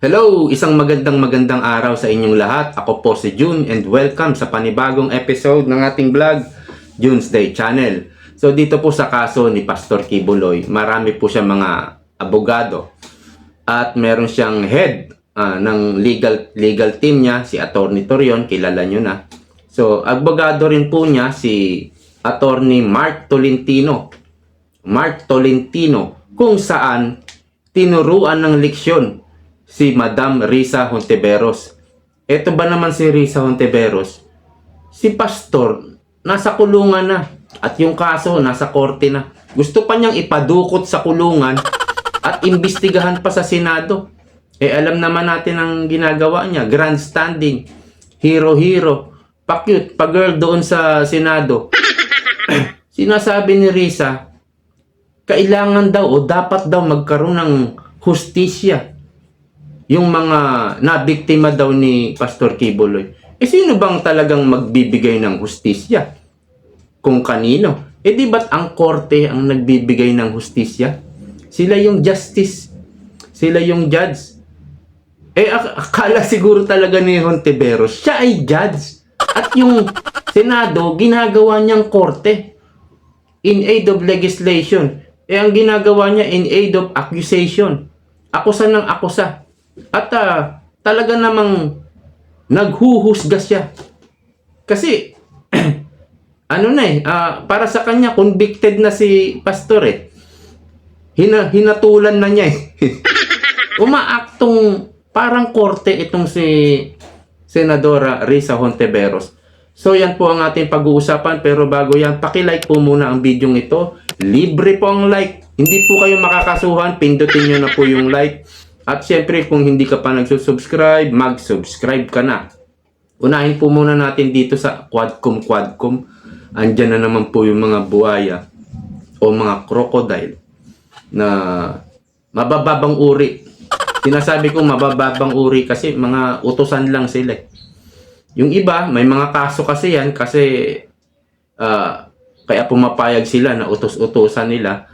Hello! Isang magandang magandang araw sa inyong lahat. Ako po si June and welcome sa panibagong episode ng ating vlog, June's Day Channel. So dito po sa kaso ni Pastor Kibuloy, marami po siya mga abogado at meron siyang head ah, ng legal legal team niya, si Attorney Torion, kilala nyo na. So abogado rin po niya si Attorney Mark Tolentino. Mark Tolentino kung saan tinuruan ng leksyon si Madam Risa Honteveros. Ito ba naman si Risa Honteveros? Si pastor nasa kulungan na at yung kaso nasa korte na. Gusto pa niyang ipadukot sa kulungan at imbestigahan pa sa Senado. Eh alam naman natin ang ginagawa niya, grandstanding, hero-hero, pa-cute, pa-girl doon sa Senado. Sinasabi ni Risa, kailangan daw o dapat daw magkaroon ng hustisya yung mga nabiktima daw ni Pastor Kibuloy. Eh sino bang talagang magbibigay ng hustisya? Kung kanino? Eh di ba't ang korte ang nagbibigay ng hustisya? Sila yung justice. Sila yung judge. Eh ak- akala siguro talaga ni Hontiveros, siya ay judge. At yung Senado, ginagawa niyang korte in aid of legislation. Eh, ang ginagawa niya in aid of accusation. Akusa ng akusa. At ah, talaga namang naghuhusga siya. Kasi, ano na eh, ah, para sa kanya, convicted na si pastor eh. Hina, hinatulan na niya eh. Umaaktong parang korte itong si Senadora Risa Honteveros. So yan po ang ating pag-uusapan pero bago yan, paki-like po muna ang video ito. Libre po ang like. Hindi po kayo makakasuhan, pindutin nyo na po yung like. At syempre kung hindi ka pa nagsusubscribe, mag-subscribe ka na. Unahin po muna natin dito sa Quadcom Quadcom. Andyan na naman po yung mga buhaya o mga crocodile na mabababang uri. Sinasabi ko mabababang uri kasi mga utosan lang sila. eh. Yung iba, may mga kaso kasi yan kasi ah, kaya pumapayag sila na utos-utosan nila.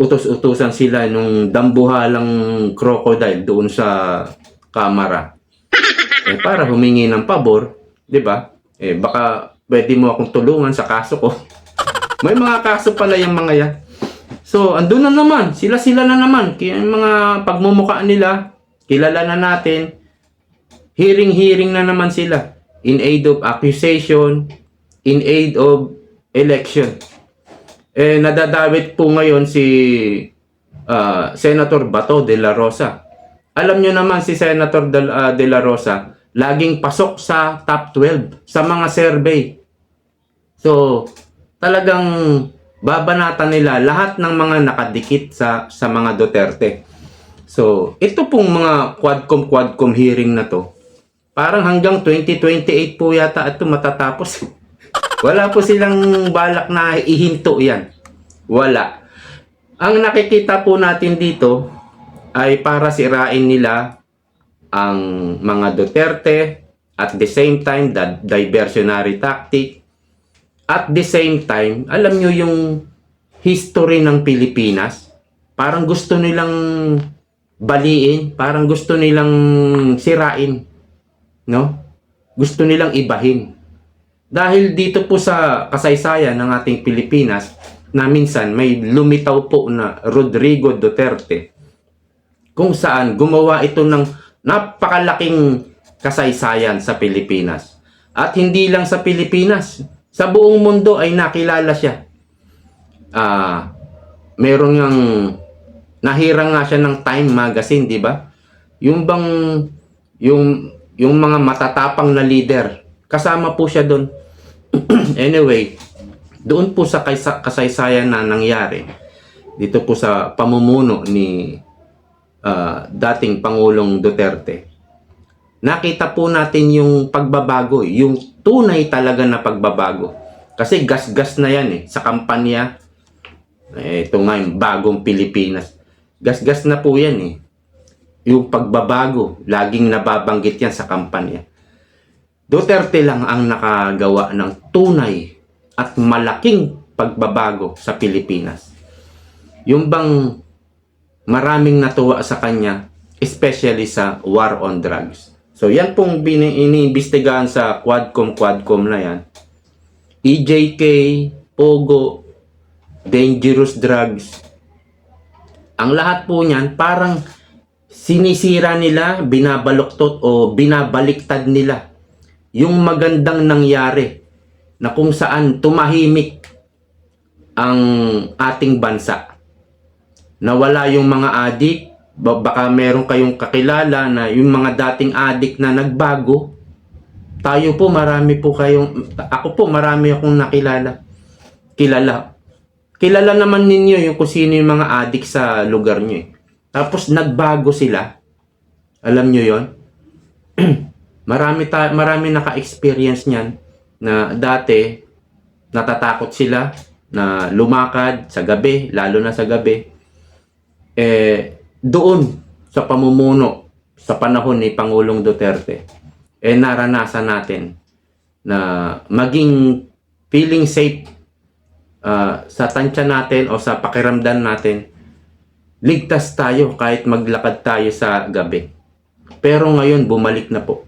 Utos-utosan sila nung dambuhalang crocodile doon sa kamara. Eh, para humingi ng pabor, di ba? Eh, baka pwede mo akong tulungan sa kaso ko. May mga kaso pala yung mga yan. So, andun na naman. Sila-sila na naman. Kaya yung mga pagmumukha nila, kilala na natin. Hearing-hearing na naman sila. In aid of accusation, in aid of election. Eh, nadadawit po ngayon si ah, Senator Bato de la Rosa. Alam nyo naman si Senator de, ah, de la Rosa, laging pasok sa top 12 sa mga survey. So, talagang babanatan nila lahat ng mga nakadikit sa sa mga Duterte. So, ito pong mga quadcom quadcom hearing na to. Parang hanggang 2028 po yata ito matatapos. Wala po silang balak na ihinto yan. Wala. Ang nakikita po natin dito ay para sirain nila ang mga Duterte at the same time the diversionary tactic at the same time alam nyo yung history ng Pilipinas parang gusto nilang baliin parang gusto nilang sirain no gusto nilang ibahin dahil dito po sa kasaysayan ng ating Pilipinas na minsan may lumitaw po na Rodrigo Duterte kung saan gumawa ito ng napakalaking kasaysayan sa Pilipinas. At hindi lang sa Pilipinas, sa buong mundo ay nakilala siya. Ah, meron ng nahirang nga siya ng Time magazine, di ba? Yung bang yung yung mga matatapang na leader, kasama po siya doon. anyway, doon po sa kasaysayan na nangyari, dito po sa pamumuno ni ah, dating Pangulong Duterte, nakita po natin yung pagbabago, yung tunay talaga na pagbabago. Kasi gas-gas na yan eh, sa kampanya. Eh, ito nga yung bagong Pilipinas. Gas-gas na po yan eh. Yung pagbabago, laging nababanggit yan sa kampanya. Duterte lang ang nakagawa ng tunay at malaking pagbabago sa Pilipinas. Yung bang maraming natuwa sa kanya especially sa war on drugs. So yan pong iniimbestigahan sa Quadcom Quadcom na yan. EJK, Pogo, dangerous drugs. Ang lahat po niyan parang sinisira nila, binabaluktot o binabaliktad nila yung magandang nangyari na kung saan tumahimik ang ating bansa. Nawala yung mga adik, ba- baka meron kayong kakilala na yung mga dating adik na nagbago. Tayo po marami po kayong ako po marami akong nakilala. Kilala. Kilala naman ninyo yung kung sino yung mga adik sa lugar nyo eh. Tapos nagbago sila. Alam nyo yon marami, ta- marami naka-experience niyan na dati natatakot sila na lumakad sa gabi, lalo na sa gabi. Eh, doon sa pamumuno sa panahon ni Pangulong Duterte, eh naranasan natin na maging feeling safe ah, sa tansya natin o sa pakiramdam natin, ligtas tayo kahit maglakad tayo sa gabi. Pero ngayon, bumalik na po.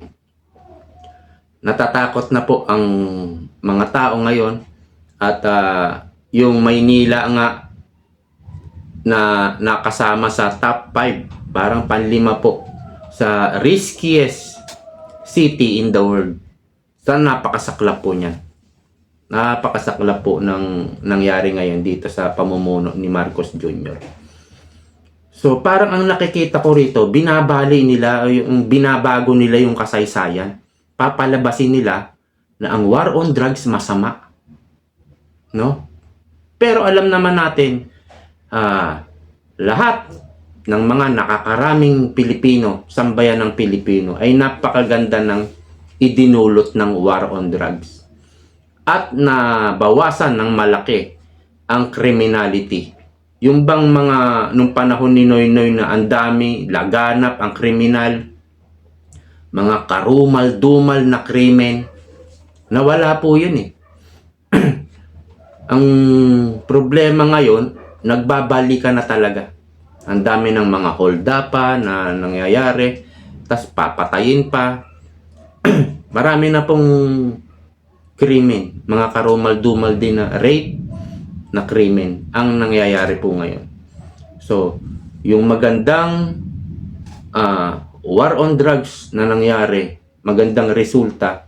Natatakot na po ang mga tao ngayon at ah, yung Maynila nga na nakasama sa top 5, parang panlima po sa riskiest city in the world. Sa napakasaklap po niyan. Napakasaklap po ng nangyari ngayon dito sa pamumuno ni Marcos Jr. So parang ang nakikita ko rito, binabali nila, yung binabago nila yung kasaysayan. Papalabasin nila na ang war on drugs masama. No? Pero alam naman natin, ah, lahat ng mga nakakaraming Pilipino, sambayan ng Pilipino, ay napakaganda ng idinulot ng war on drugs. At nabawasan ng malaki ang criminality. Yung bang mga nung panahon ni Noy Noy na ang dami, laganap ang kriminal, mga karumal-dumal na krimen, nawala po yun eh. ang problema ngayon, nagbabalikan na talaga. Ang dami ng mga hold pa na nangyayari, tas papatayin pa. Marami na pong krimen, mga karumal-dumal din na rape na krimen ang nangyayari po ngayon. So, yung magandang ah, war on drugs na nangyari, magandang resulta,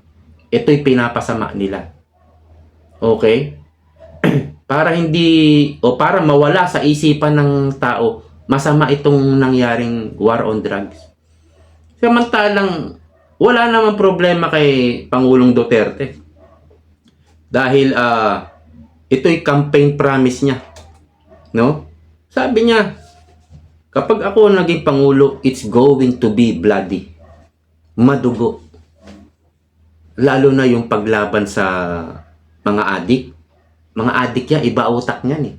ito'y pinapasama nila. Okay? para hindi o para mawala sa isipan ng tao masama itong nangyaring war on drugs. Samantalang wala namang problema kay Pangulong Duterte. Dahil ah ito'y campaign promise niya. No? Sabi niya, kapag ako naging pangulo, it's going to be bloody. Madugo. Lalo na yung paglaban sa mga adik. Mga adik yan, iba utak niyan eh.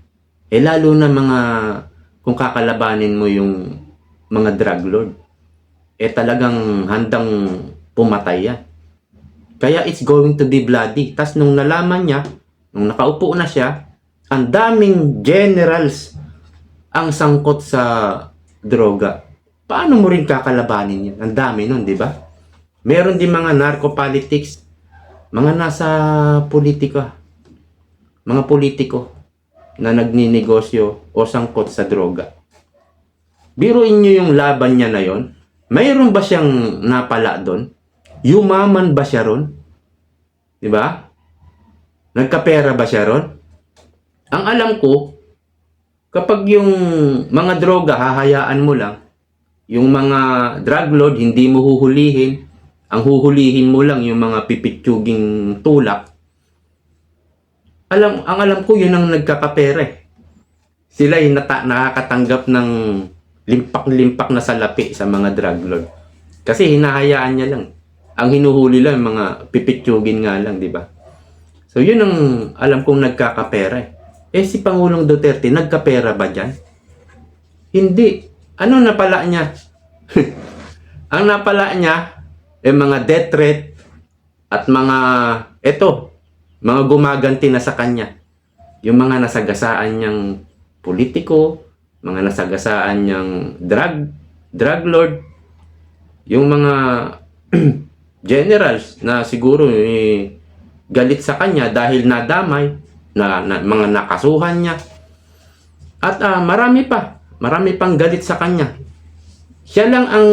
Eh lalo na mga, kung kakalabanin mo yung mga drug lord, eh talagang handang pumatay yan. Kaya it's going to be bloody. Tapos nung nalaman niya, nung nakaupo na siya, ang daming generals ang sangkot sa droga. Paano mo rin kakalabanin yan? Ang dami nun, di ba? Meron din mga narco-politics, mga nasa politika, mga politiko na nagninegosyo o sangkot sa droga. Biruin nyo yung laban niya na yon. Mayroon ba siyang napala doon? Yumaman ba siya ron? Di ba? Nagkapera ba siya ron? Ang alam ko, kapag yung mga droga hahayaan mo lang, yung mga drug lord hindi mo huhulihin, ang huhulihin mo lang yung mga pipitsuging tulak, alam, ang alam ko yun ang nagkakapera eh. Sila ay nata- nakakatanggap ng limpak-limpak na salapi sa mga drug lord. Kasi hinahayaan niya lang. Ang hinuhuli lang, mga pipitsugin nga lang, di ba? So, yun ang alam kong nagkakapera eh. Eh, si Pangulong Duterte, nagkapera ba dyan? Hindi. Ano napala niya? ang napala niya, eh mga death threat at mga, eto, mga gumaganti na sa kanya. Yung mga nasagasaan niyang politiko, mga nasagasaan niyang drug drug lord, yung mga generals na siguro eh, galit sa kanya dahil nadamay na, na mga nakasuhan niya. At ah, marami pa, marami pang galit sa kanya. Siya lang ang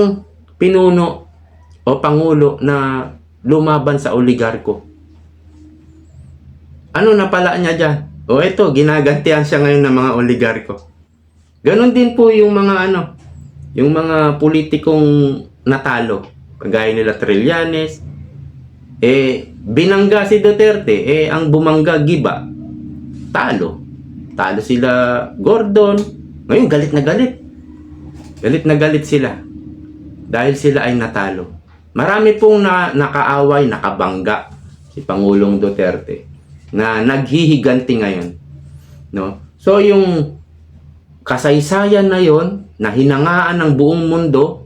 pinuno o pangulo na lumaban sa oligarko. Ano na pala niya dyan? O eto, ginagantihan siya ngayon ng mga oligarko. Ganon din po yung mga ano, yung mga politikong natalo. Kagaya nila Trillanes. Eh, binangga si Duterte. Eh, ang bumangga Giba, talo. Talo sila Gordon. Ngayon, galit na galit. Galit na galit sila. Dahil sila ay natalo. Marami pong na, nakaaway, nakabangga si Pangulong Duterte na naghihiganti ngayon. No? So yung kasaysayan na yon na hinangaan ng buong mundo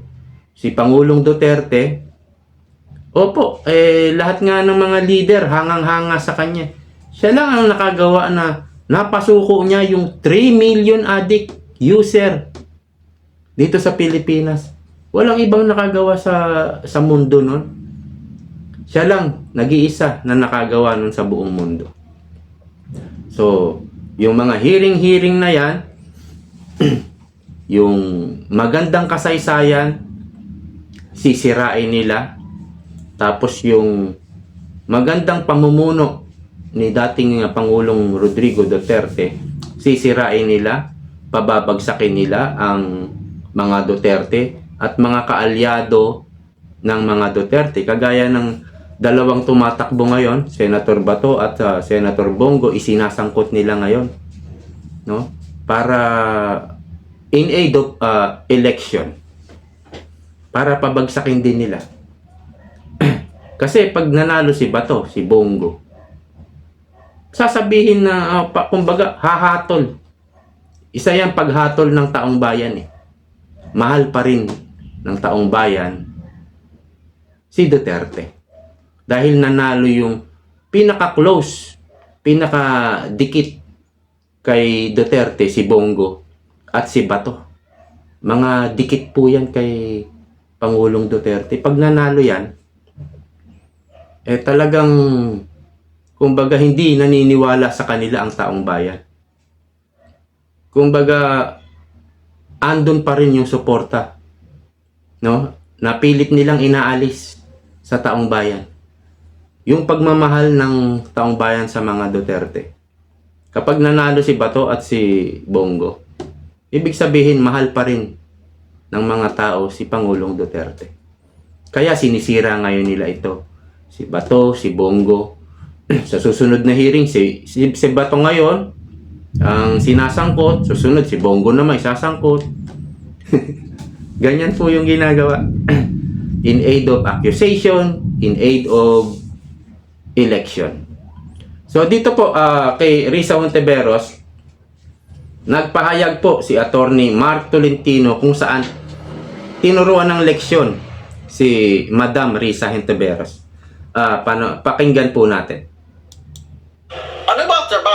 si Pangulong Duterte Opo, eh lahat nga ng mga leader hangang-hanga sa kanya. Siya lang ang nakagawa na napasuko niya yung 3 million addict user dito sa Pilipinas. Walang ibang nakagawa sa sa mundo nun. Siya lang, nag-iisa na nakagawa nun sa buong mundo. So, yung mga hearing-hearing na yan, yung magandang kasaysayan, sisirain nila. Tapos yung magandang pamumuno ni dating uh, Pangulong Rodrigo Duterte, sisirain nila, pababagsakin nila ang mga Duterte at mga kaalyado ng mga Duterte. Kagaya ng dalawang tumatakbo ngayon, Senator Bato at uh, Senator Bongo, isinasangkot nila ngayon. No? Para in aid of uh, election. Para pabagsakin din nila. Kasi pag nanalo si Bato, si Bongo, sasabihin na, uh, pa, kumbaga, hahatol. Isa yan paghatol ng taong bayan eh. Mahal pa rin ng taong bayan si Duterte. Dahil nanalo yung pinaka-close, pinaka-dikit kay Duterte, si Bongo at si Bato. Mga dikit po yan kay Pangulong Duterte. Pag nanalo yan, eh talagang kumbaga hindi naniniwala sa kanila ang taong bayan. Kumbaga andun pa rin yung suporta. No? Napilit nilang inaalis sa taong bayan. Yung pagmamahal ng taong bayan sa mga Duterte. Kapag nanalo si Bato at si Bongo, ibig sabihin mahal pa rin ng mga tao si Pangulong Duterte. Kaya sinisira ngayon nila ito. Si Bato, si Bongo. sa susunod na hearing, si, si, si Bato ngayon, ang sinasangkot, susunod si Bongo naman isasangkot. Ganyan po yung ginagawa. in aid of accusation, in aid of election. So dito po ah, kay Risa Honteveros, nagpahayag po si Attorney Mark Tolentino kung saan tinuruan ng leksyon si Madam Risa Honteveros. Ah, paano, pakinggan po natin.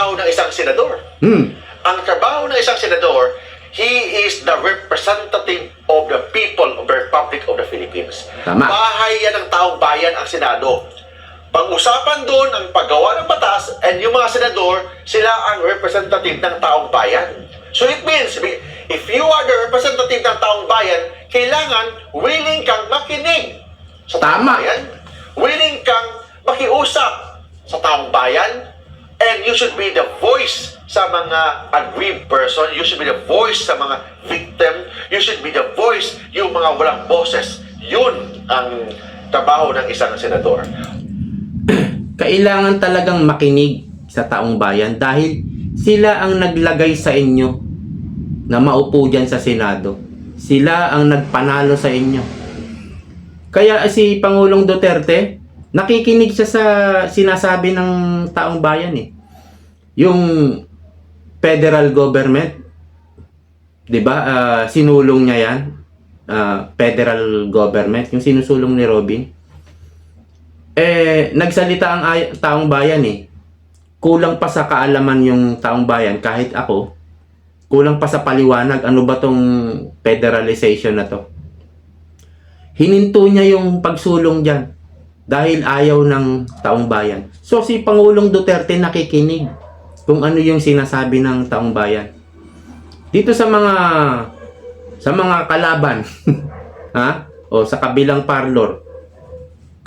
Trabaho ng isang senador? Hmm. Ang trabaho ng isang senador, he is the representative of the people of the Republic of the Philippines. Tama. Bahay yan ng taong bayan ang Senado. Pag-usapan doon ang paggawa ng batas and yung mga senador, sila ang representative ng taong bayan. So it means, if you are the representative ng taong bayan, kailangan willing kang makinig sa taong Tama. bayan. Willing kang makiusap sa taong bayan. And you should be the voice sa mga aggrieved person. You should be the voice sa mga victim. You should be the voice yung mga walang boses. Yun ang trabaho ng isang senador. kailangan talagang makinig sa taong bayan dahil sila ang naglagay sa inyo na maupo dyan sa Senado. Sila ang nagpanalo sa inyo. Kaya si Pangulong Duterte, nakikinig siya sa sinasabi ng taong bayan eh. Yung federal government, 'di ba? ah, sinulong niya 'yan. Ah, federal government, yung sinusulong ni Robin eh, nagsalita ang taong bayan eh. Kulang pa sa kaalaman yung taong bayan, kahit ako, kulang pa sa paliwanag, ano ba tong federalization na to? hininto niya yung pagsulong dyan dahil ayaw ng taong bayan. So si Pangulong Duterte nakikinig kung ano yung sinasabi ng taong bayan. Dito sa mga sa mga kalaban, ha? O sa kabilang parlor,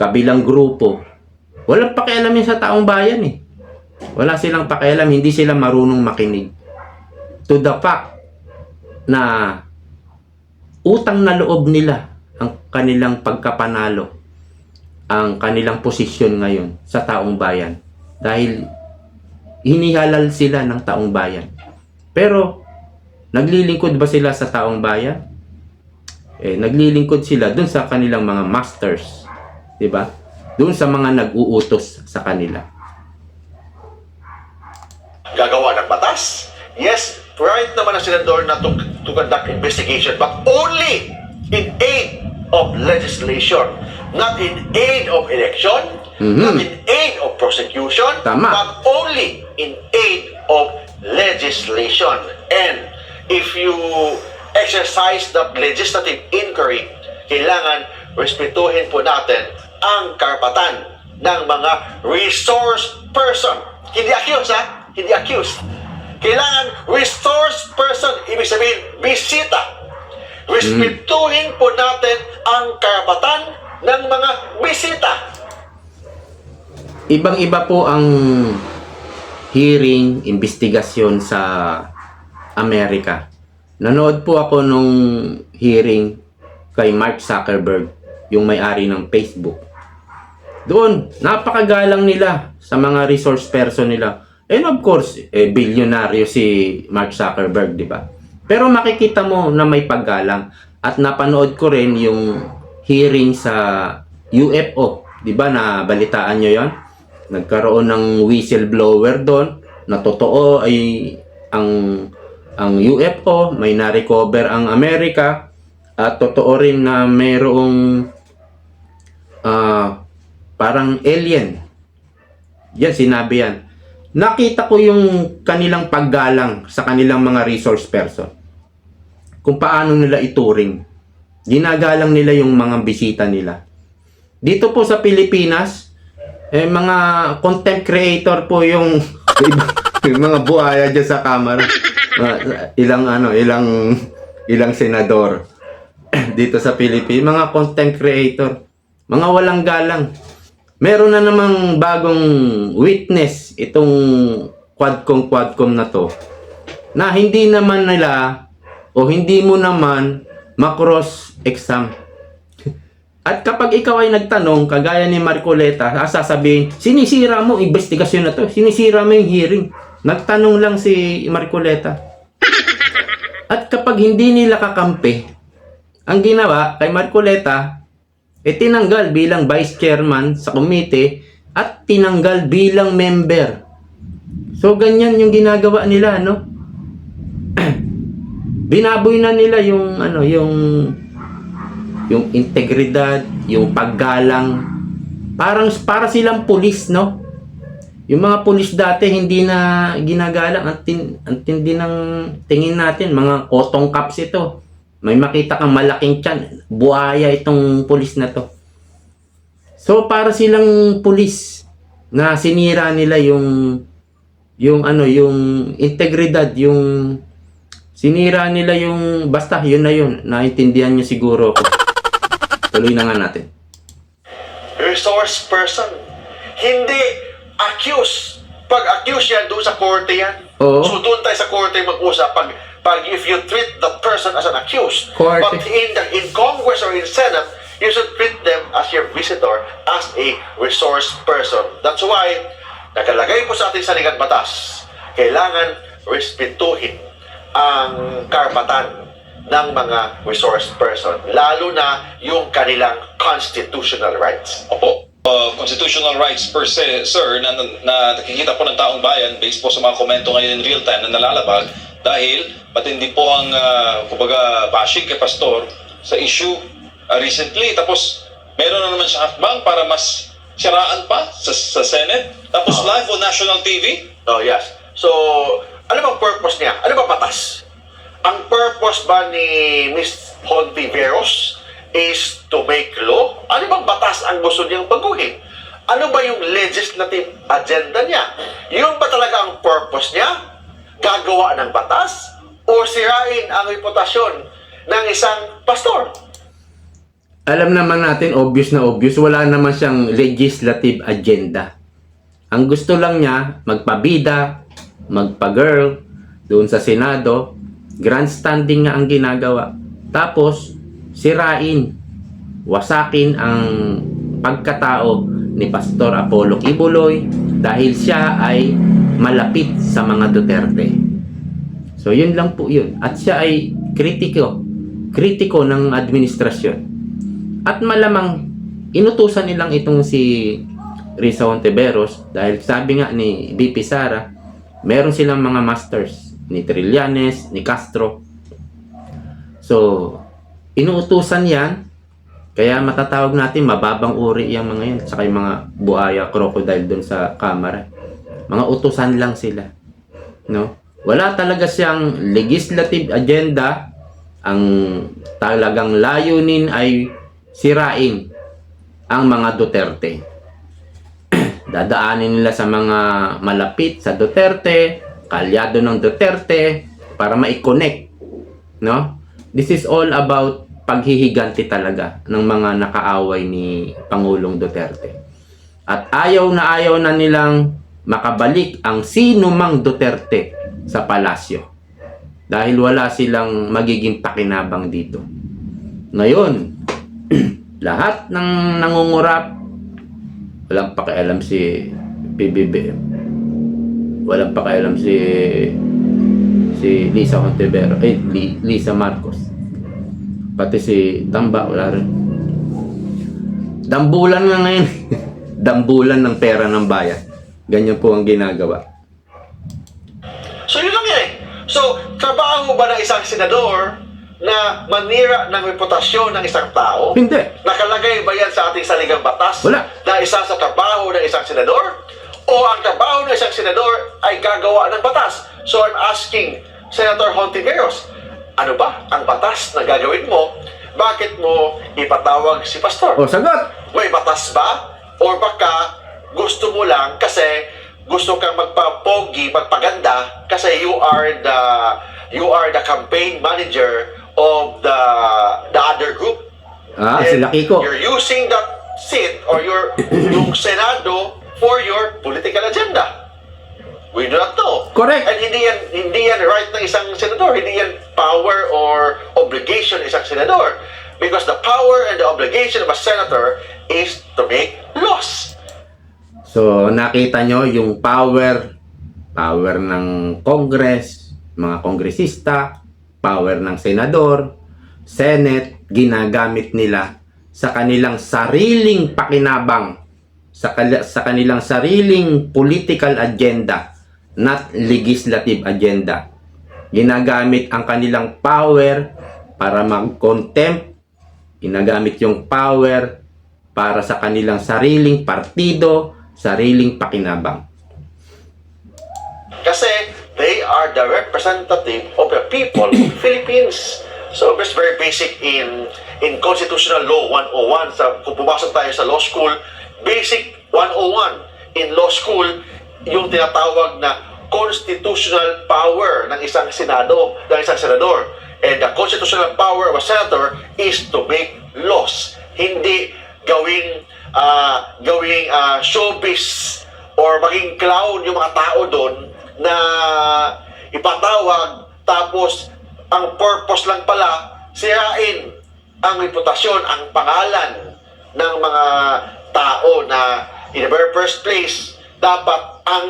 kabilang grupo, walang pakialam yun sa taong bayan eh. Wala silang pakialam, hindi sila marunong makinig. To the fact na utang na loob nila ang kanilang pagkapanalo, ang kanilang posisyon ngayon sa taong bayan. Dahil hinihalal sila ng taong bayan. Pero, naglilingkod ba sila sa taong bayan? Eh, naglilingkod sila dun sa kanilang mga masters. 'di ba? Dun sa mga nag-uutos sa kanila. gagawa ng batas. Yes, right naman ang senador na to, to conduct investigation, but only in aid of legislation, not in aid of election, Mhm. not in aid of prosecution, Tama. but only in aid of legislation. And if you exercise that legislative inquiry, kailangan respetuhin po natin ang karapatan ng mga resource person. Hindi accused, ha? Hindi accused. Kailangan resource person, ibig sabihin, bisita. Respetuhin po natin ang karapatan ng mga bisita. Ibang-iba po ang hearing, investigasyon sa Amerika. Nanood po ako nung hearing kay Mark Zuckerberg, yung may-ari ng Facebook. Doon, napakagalang nila sa mga resource person nila. And of course, eh, bilyonaryo si Mark Zuckerberg, di ba? Pero makikita mo na may paggalang. At napanood ko rin yung hearing sa UFO. Di ba na balitaan nyo yon? Nagkaroon ng whistleblower doon na totoo ay ang ang UFO may na-recover ang Amerika at totoo rin na mayroong ah, parang alien. Yan, sinabi yan. Nakita ko yung kanilang paggalang sa kanilang mga resource person. Kung paano nila ituring. Ginagalang nila yung mga bisita nila. Dito po sa Pilipinas, eh, mga content creator po yung, yung mga buhaya dyan sa camera. Ah, ilang ano, ilang ilang senador dito sa Pilipinas, mga content creator, mga walang galang. Meron na namang bagong witness itong quadcom quadcom na to na hindi naman nila o hindi mo naman makross exam. At kapag ikaw ay nagtanong, kagaya ni Marcoleta, ah, sasabihin, sinisira mo, investigasyon na to, sinisira mo yung hearing. Nagtanong lang si Marcoleta. At kapag hindi nila kakampi, ang ginawa kay Marcoleta, e tinanggal bilang vice chairman sa komite at tinanggal bilang member. So ganyan yung ginagawa nila, no? Binaboy na nila yung ano, yung yung integridad, yung paggalang. Parang para silang pulis, no? Yung mga pulis dati hindi na ginagalang ang, tin, ang tindi ng tingin natin, mga cotton caps ito. May makita kang malaking tiyan, buhaya itong pulis na to. So para silang pulis na sinira nila yung yung ano, yung integridad, yung sinira nila yung basta yun na yun. Naintindihan niyo siguro ako. Tuloy na nga natin. resource person. Hindi accuse. Pag accuse yan, doon sa korte yan. Oo. So doon tayo sa korte mag-usap. Pag, pag if you treat the person as an accused, Korte. but in, the, in Congress or in Senate, you should treat them as your visitor, as a resource person. That's why, nakalagay po sa ating saligang batas, kailangan respetuhin ang karapatan ng mga resource person, lalo na yung kanilang constitutional rights. Opo. Uh, constitutional rights per se, sir, na, na nakikita po ng taong bayan based po sa mga komento ngayon in real time na nalalabag dahil patindi po ang, uh, kumbaga, bashing kay Pastor sa issue uh, recently. Tapos, meron na naman siya hakbang para mas siraan pa sa, sa Senate. Tapos, live on national TV. Oh, yes. So, ano bang purpose niya? Ano ba batas? Ang purpose ba ni Miss Hontiveros is to make law? Ano bang batas ang gusto niyang baguhin? Ano ba yung legislative agenda niya? Yun ba talaga ang purpose niya? Gagawa ng batas? O sirain ang reputasyon ng isang pastor? Alam naman natin, obvious na obvious, wala naman siyang legislative agenda. Ang gusto lang niya, magpabida, magpa-girl, doon sa Senado, grandstanding nga ang ginagawa. Tapos, sirain, wasakin ang pagkatao ni Pastor Apollo Kibuloy dahil siya ay malapit sa mga Duterte. So, yun lang po yun. At siya ay kritiko, kritiko ng administrasyon. At malamang inutusan nilang itong si Risa Honteveros dahil sabi nga ni BP Sara, meron silang mga masters ni Trillanes, ni Castro. So, inuutusan yan kaya matatawag natin mababang uri yung mga yan saka yung mga buhaya, crocodile doon sa kamera. Mga utusan lang sila. No? Wala talaga siyang legislative agenda. Ang talagang layunin ay sirain ang mga Duterte. Dadaanin nila sa mga malapit sa Duterte, kalyado ng Duterte para ma-connect, no? This is all about paghihiganti talaga ng mga nakaaway ni Pangulong Duterte. At ayaw na ayaw na nilang makabalik ang sino mang Duterte sa palasyo. Dahil wala silang magiging pakinabang dito. Ngayon, lahat ng nangungurap, walang pakialam si PBBM. Walang pakialam si si Lisa Contevero, eh, Li- Lisa Marcos. Pati si Tamba, wala rin. Dambulan nga ngayon. Dambulan ng pera ng bayan. Ganyan po ang ginagawa. So yun lang eh. So, trabaho ba ng isang senador na manira ng reputasyon ng isang tao? Hindi. Nakalagay ba yan sa ating saligang batas? Wala. Na isa sa trabaho ng isang senador? O ang trabaho ng isang senador ay gagawa ng batas? So I'm asking Senator Hontiveros, ano ba ang batas na gagawin mo? Bakit mo ipatawag si Pastor? O, sagot! May batas ba? Or baka gusto mo lang kasi gusto kang magpapogi, magpaganda kasi you are the you are the campaign manager of the the other group. Ah, And sila Kiko. You're using that seat or your yung Senado for your political agenda. We do not know. Correct. And hindi yan, hindi yan right ng isang senador. Hindi yan power or obligation ng isang senador. Because the power and the obligation of a senator is to make laws. So, nakita nyo yung power, power ng Congress, mga kongresista, power ng senador, Senate, ginagamit nila sa kanilang sariling pakinabang, sa, sa kanilang sariling political agenda, not legislative agenda. Ginagamit ang kanilang power para mag-contempt, ginagamit yung power para sa kanilang sariling partido, sariling pakinabang. Kasi are the representative of the people of Philippines. So it's very basic in in Constitutional Law 101. Sa, kung pumasok tayo sa law school, basic 101 in law school, yung tinatawag na constitutional power ng isang senado, ng isang senador. And the constitutional power of a senator is to make laws. Hindi gawing ah, gawing ah, showbiz or maging clown yung mga tao doon na ipatawag tapos ang purpose lang pala sirain ang reputasyon, ang pangalan ng mga tao na in the very first place dapat ang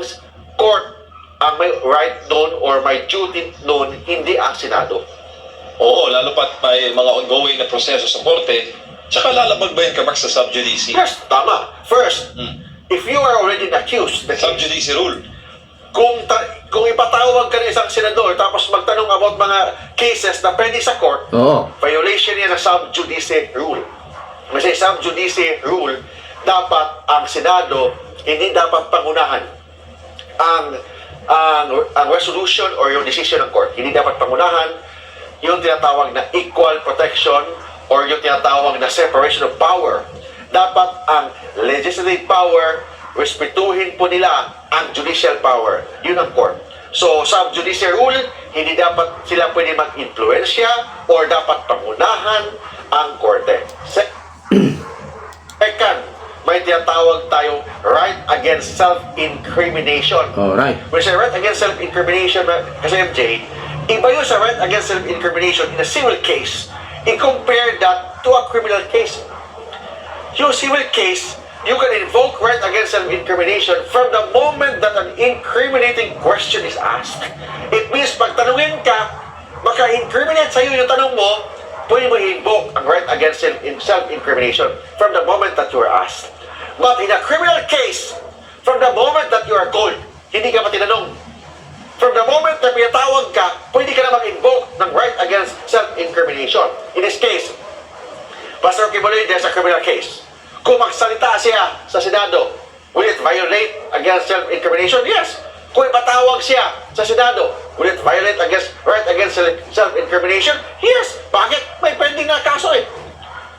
court ang may right noon or may duty noon, hindi ang Senado. Oo, lalo pat may mga ongoing na proseso sa korte, tsaka lalabag ba yan kabak sa sub judice? First, tama. First, Hmm. if you are already accused, the Sub judice rule. Kung ta- kung ipatawag ka ng isang senador tapos magtanong about mga cases na pwede sa court, Oo. violation yan ng sub judice rule. Kasi sub judice rule, dapat ang Senado hindi dapat pangunahan ang ang, ang resolution or yung decision ng court. Hindi dapat pangunahan yung tinatawag na equal protection or yung tinatawag na separation of power. Dapat ang legislative power, respetuhin po nila ang judicial power. Yun ang court. So, sa judicial rule, hindi dapat sila pwede mag-influensya or dapat pangunahan ang korte. Se- Second, may tinatawag tayong right against self-incrimination. Alright. When I say right against self-incrimination, kasi MJ, iba yun sa right against self-incrimination in a civil case. I-compare that to a criminal case. Yung civil case, you can invoke right against self-incrimination from the moment that an incriminating question is asked. It means pag tanungin ka, maka-incriminate sa'yo yung tanong mo, pwede mo i-invoke ang right against self- self-incrimination from the moment that you are asked. But in a criminal case, from the moment that you are told, hindi ka pa From the moment na pinatawag ka, pwede ka na mag-invoke ng right against self-incrimination. In this case, Pastor Kibuloy, there's a criminal case. Kung magsalita siya sa Senado, will it violate against self-incrimination? Yes. Kung ipatawag siya sa Senado, will it violate against right against self-incrimination? Yes. Bakit? May pending na kaso eh.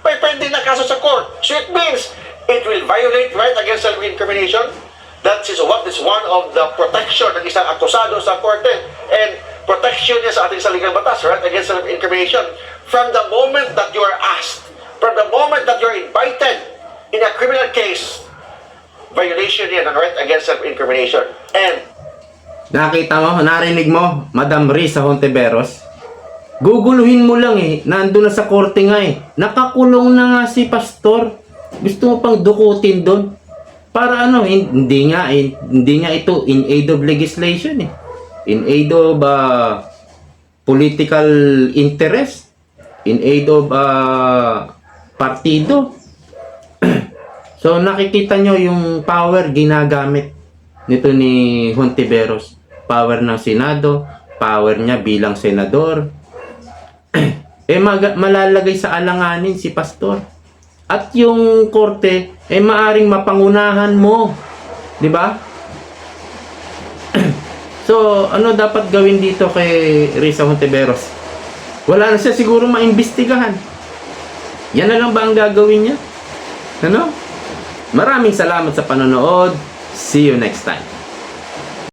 May pending na kaso sa court. So it means it will violate right against self-incrimination. That is what is one of the protection ng isang akusado sa korte. And protection niya sa ating saligang batas, right against self-incrimination. From the moment that you are asked, from the moment that you're invited in a criminal case, violation yan ng right against self-incrimination. And Nakita mo, narinig mo, Madam Risa Honteveros? Guguluhin mo lang eh. Nandun na sa korte nga eh. Nakakulong na nga si pastor. Gusto mo pang dukutin doon. Para ano, hin- hindi nga, hindi nga ito in aid of legislation eh. In aid of ah, political interest. In aid of ah, partido. So nakikita nyo yung power ginagamit nito ni Hontiveros. Power ng Senado, power niya bilang senador. eh mag- malalagay sa alanganin si pastor. At yung korte eh maaring mapangunahan mo. 'Di ba? so, ano dapat gawin dito kay Risa Hontiveros? Wala na siya siguro maimbestigahan. Yan na lang ba ang gagawin niya? Ano? Maraming salamat sa panonood. See you next time.